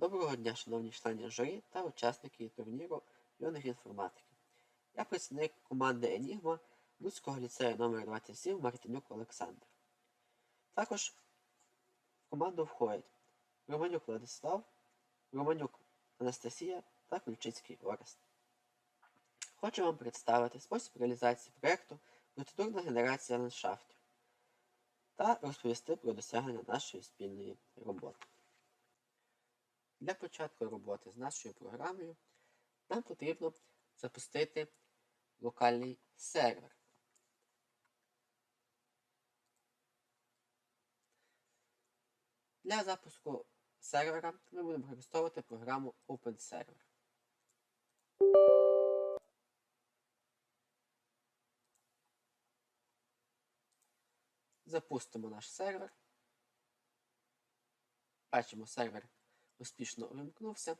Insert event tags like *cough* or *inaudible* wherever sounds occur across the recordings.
Доброго дня, шановні члени журі та учасники турніру юних інформатики. Я працівник команди Енігма Луцького ліцею номер 27 Мартинюк Олександр. Також в команду входять Романюк Владислав, Романюк Анастасія та Ключицький Орест. Хочу вам представити спосіб реалізації проєкту Процедурна генерація ландшафтів та розповісти про досягнення нашої спільної роботи. Для початку роботи з нашою програмою нам потрібно запустити локальний сервер. Для запуску сервера ми будемо використовувати програму OpenServer. Запустимо наш сервер. Бачимо, сервер успішно увімкнувся.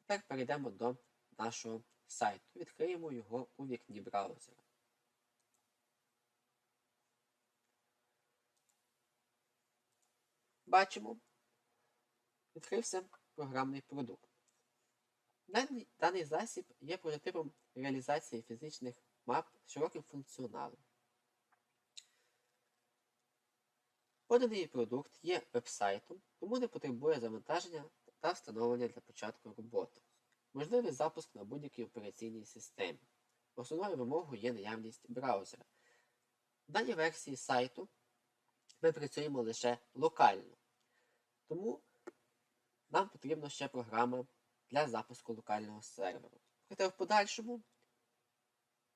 Тепер перейдемо до нашого сайту. Відкриємо його у вікні браузера. Бачимо, відкрився програмний продукт. Даний, даний засіб є прототипом реалізації фізичних мап з широким функціоналом. Поданий продукт є веб-сайтом, тому не потребує завантаження та встановлення для початку роботи. Можливий запуск на будь-якій операційній системі. Основною вимогою є наявність браузера. В даній версії сайту ми працюємо лише локально. Тому нам потрібна ще програма для запуску локального серверу. Проте в подальшому,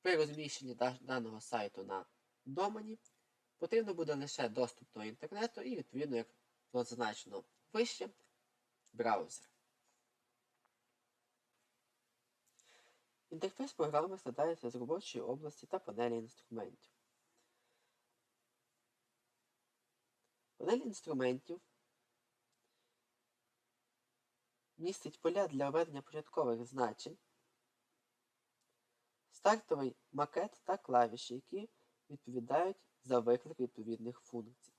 при розміщенні даного сайту на домені, потрібно буде лише доступ до інтернету і, відповідно, як зазначено вище, браузер. Інтерфейс програми складається з робочої області та панелі інструментів. Панель інструментів містить поля для введення початкових значень, стартовий макет та клавіші, які відповідають за виклик відповідних функцій.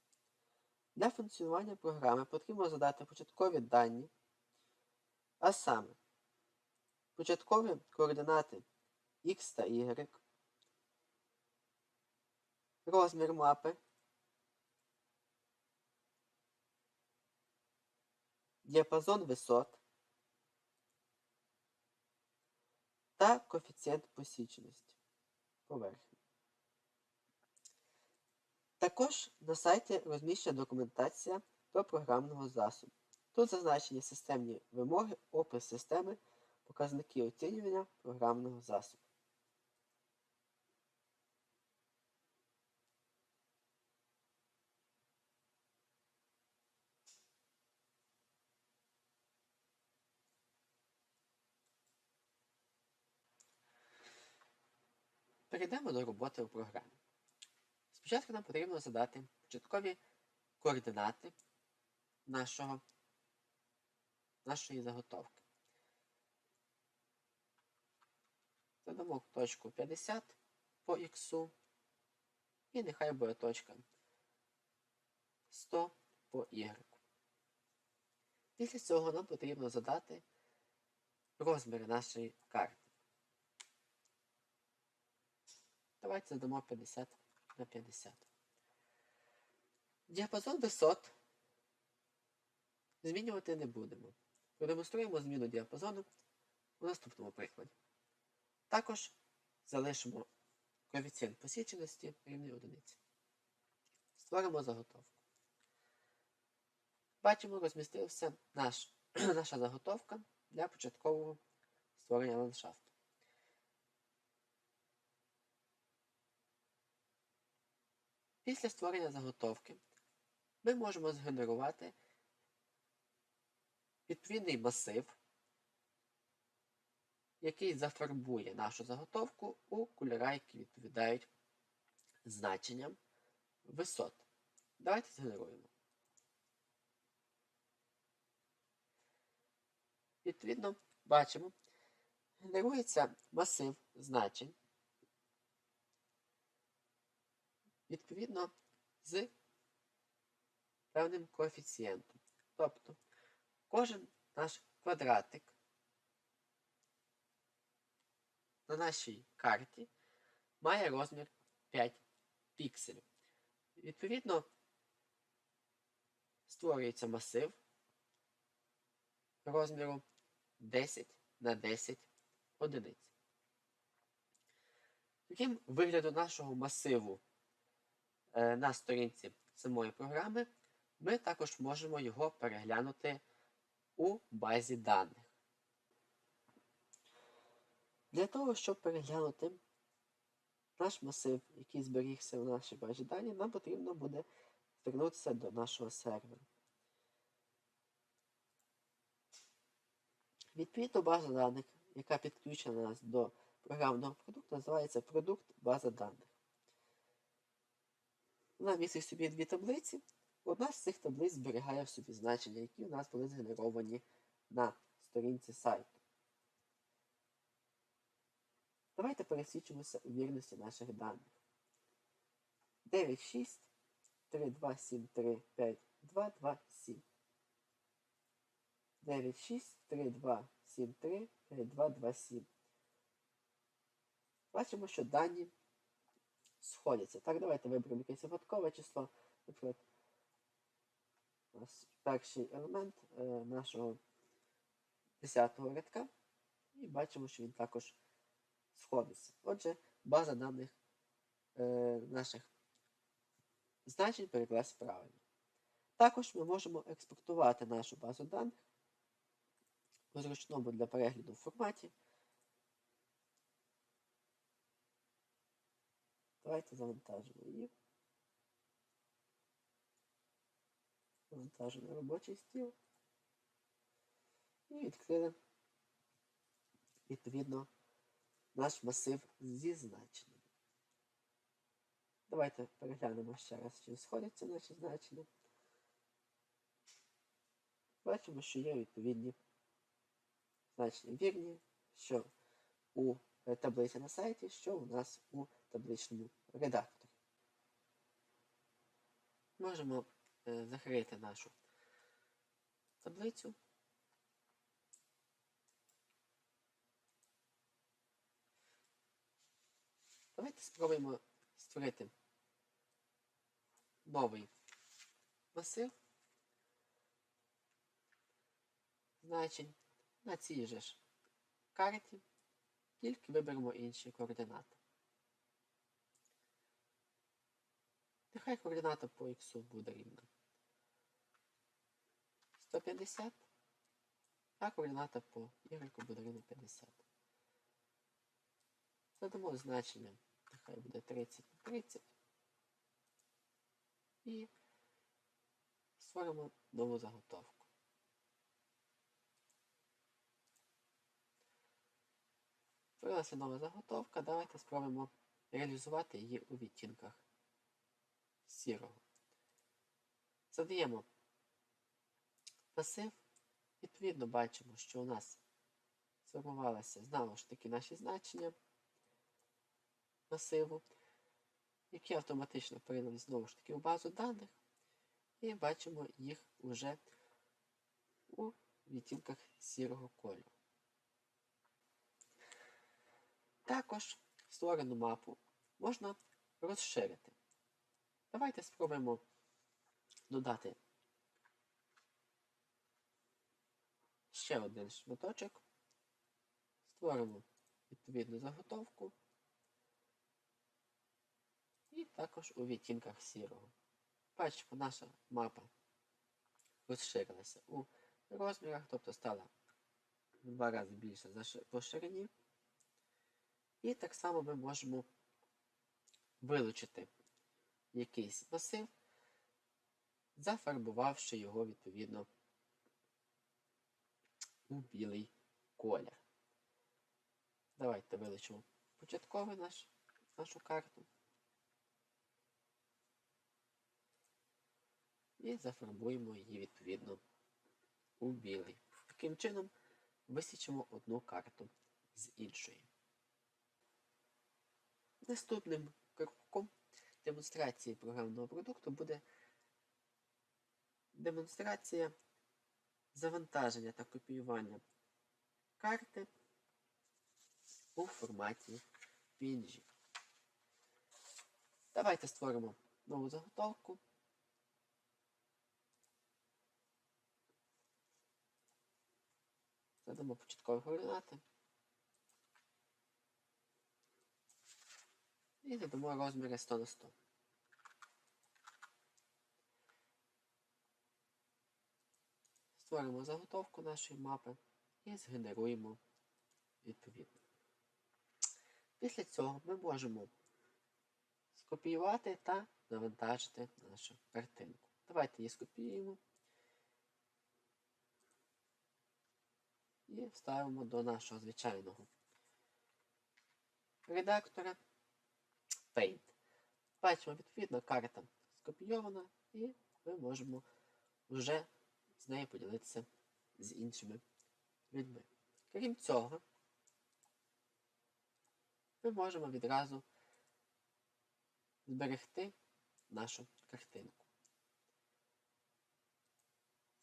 Для функціонування програми потрібно задати початкові дані, а саме початкові координати X та Y, розмір мапи, діапазон висот та коефіцієнт посіченості поверхні. Також на сайті розміщена документація до програмного засобу. Тут зазначені системні вимоги, опис системи, показники оцінювання програмного засобу. Перейдемо до роботи у програмі. Спочатку нам потрібно задати початкові координати нашого, нашої заготовки. Задамо точку 50 по х і нехай буде точка 100 по y. Після цього нам потрібно задати розміри нашої карти. Давайте задамо 50 на 50. Діапазон висот змінювати не будемо. Продемонструємо зміну діапазону у наступному прикладі. Також залишимо коефіцієнт посіченості рівний одиниці. Створимо заготовку. Бачимо, розмістився наш, *clears throat* наша заготовка для початкового створення ландшафту. Після створення заготовки ми можемо згенерувати відповідний масив, який зафарбує нашу заготовку у кольори, які відповідають значенням висот. Давайте згенеруємо. Відповідно, бачимо, генерується масив значень. Відповідно з певним коефіцієнтом. Тобто Кожен наш квадратик на нашій карті має розмір 5 пікселів. Відповідно, створюється масив розміру 10 на 10 одиниць. Таким вигляду нашого масиву на сторінці самої програми ми також можемо його переглянути у базі даних. Для того, щоб переглянути наш масив, який зберігся в нашій базі даних, нам потрібно буде звернутися до нашого сервера. Відповідно, база даних, яка підключена нас до програмного продукту, називається продукт база даних. Вона містить в собі дві таблиці. Одна з цих таблиць зберігає в собі значення, які у нас були згенеровані на сторінці сайту. Давайте пересвідчимося у вірності наших даних. 96 3273 5227 96 3273 5227 Бачимо, що дані сходяться. Так, давайте виберемо якесь випадкове число. Наприклад, перший елемент е, нашого 10-го рядка. І бачимо, що він також сходиться. Отже, база даних е, наших значень перекласти правильно. Також ми можемо експортувати нашу базу даних у зручному для перегляду форматі. Давайте завантажимо її. Завантажимо робочий стіл. І відкрили відповідно наш масив зі значеннями. Давайте переглянемо ще раз, чи сходяться наші значення. Бачимо, що є відповідні значення вірні, що у таблиці на сайті, що у нас у табличному редакторі. Можемо е, закрити нашу таблицю. Давайте спробуємо створити новий масив значень на цій же ж карті, тільки виберемо інші координати. Нехай координата по х буде рівна 150, а координата по y буде рівна 50. Задамо значення, нехай буде 30 на 30. І створимо нову заготовку. Створилася нова заготовка, давайте спробуємо реалізувати її у відтінках сірого. Задаємо масив. Відповідно, бачимо, що у нас сформувалися знову ж таки наші значення масиву, які автоматично передали знову ж таки в базу даних, і бачимо їх уже у відтінках сірого кольору. Також створену мапу можна розширити. Давайте спробуємо додати ще один шматочок, створимо відповідну заготовку і також у відтінках сірого. Бачимо, наша мапа розширилася у розмірах, тобто стала в два рази більше по ширині. І так само ми можемо вилучити якийсь масив, зафарбувавши його відповідно у білий колір. Давайте вилучимо початковий наш, нашу карту. І зафарбуємо її відповідно у білий. Таким чином висічимо одну карту з іншої. Наступним демонстрації програмного продукту буде демонстрація завантаження та копіювання карти у форматі PNG. Давайте створимо нову заготовку. Задамо початкові координати. І задамо розміри 100 на 100. Створимо заготовку нашої мапи і згенеруємо відповідно. Після цього ми можемо скопіювати та завантажити нашу картинку. Давайте її скопіюємо і вставимо до нашого звичайного редактора Paint. Бачимо, відповідно, карта скопійована, і ми можемо вже з нею поділитися з іншими людьми. Крім цього, ми можемо відразу зберегти нашу картинку.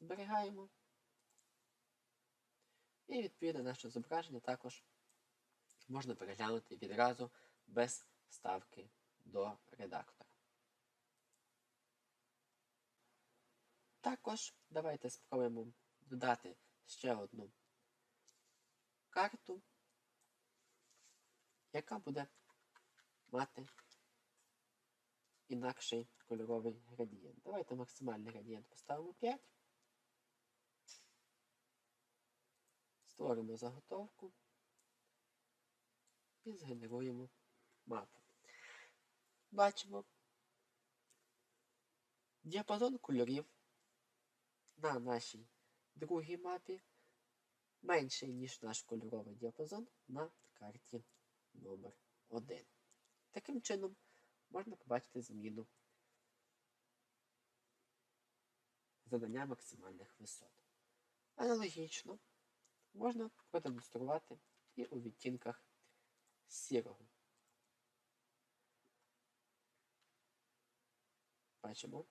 Зберігаємо. І відповідно наше зображення також можна переглянути відразу без вставки до редактора. Також давайте спробуємо додати ще одну карту, яка буде мати інакший кольоровий градієнт. Давайте максимальний градієнт поставимо 5. Створимо заготовку і згенеруємо мапу. Бачимо діапазон кольорів на нашій другій мапі менший, ніж наш кольоровий діапазон на карті номер 1 Таким чином можна побачити зміну задання максимальних висот. Аналогічно можна продемонструвати і у відтінках сірого. Бачимо,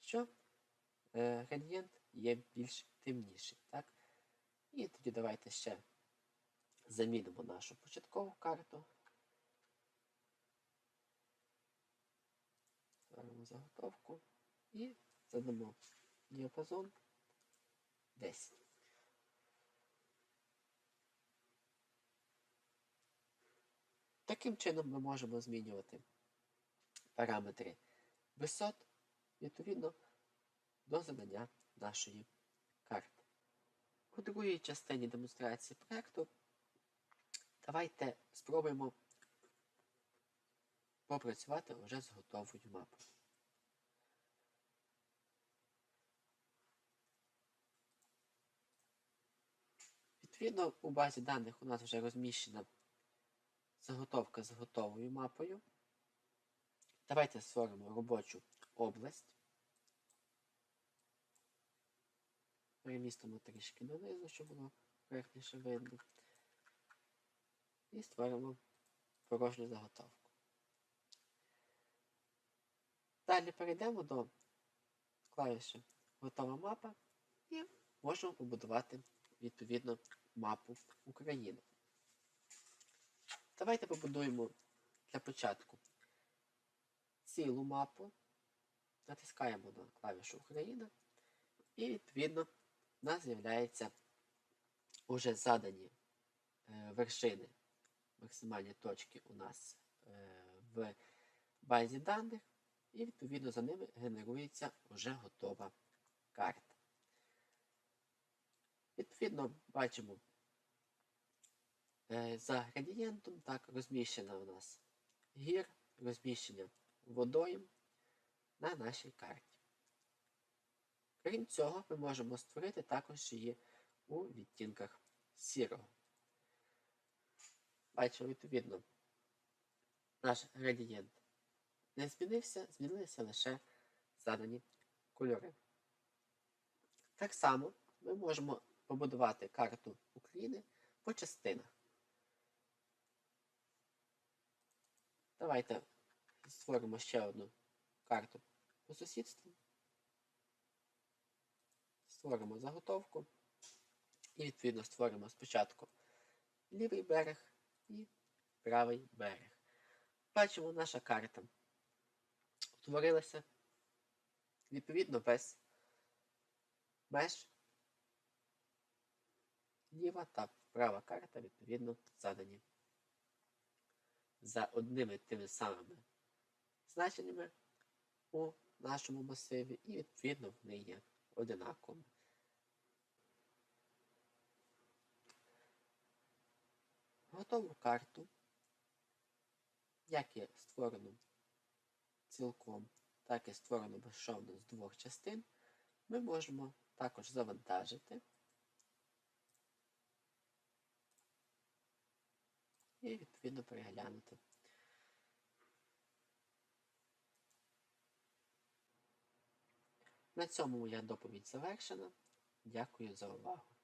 що е, градієнт є більш темніший. Так? І тоді давайте ще замінимо нашу початкову карту. Ставимо заготовку і задамо діапазон 10. Таким чином ми можемо змінювати параметри висот відповідно до задання нашої карти. У другій частині демонстрації проєкту давайте спробуємо попрацювати вже з готовою мапою. Відповідно, у базі даних у нас вже розміщена заготовка з готовою мапою. Давайте створимо робочу область. Перемістимо трішки донизу, щоб було коректніше видно. І створимо порожню заготовку. Далі перейдемо до клавіші Готова мапа і можемо побудувати відповідно мапу України. Давайте побудуємо для початку цілу мапу, натискаємо на клавішу Україна, і відповідно в нас з'являються вже задані е, вершини, максимальні точки у нас е, в базі даних, і відповідно за ними генерується вже готова карта. Відповідно, бачимо е, за градієнтом так розміщена у нас гір, розміщення водойм на нашій карті. Крім цього, ми можемо створити також її у відтінках сірого. Бачимо, відповідно, наш градієнт не змінився, змінилися лише задані кольори. Так само ми можемо побудувати карту України по частинах. Давайте створимо ще одну карту по сусідству. створимо заготовку і відповідно створимо спочатку лівий берег і правий берег. Бачимо, наша карта утворилася. Відповідно, без меж ліва та права карта, відповідно, задані за одними тими самими значеннями у нашому масиві, і відповідно вони є одинаковими. Готову карту, як є створено цілком, так і створено безшовно з двох частин, ми можемо також завантажити і відповідно переглянути. На цьому моя доповідь завершена. Дякую за увагу.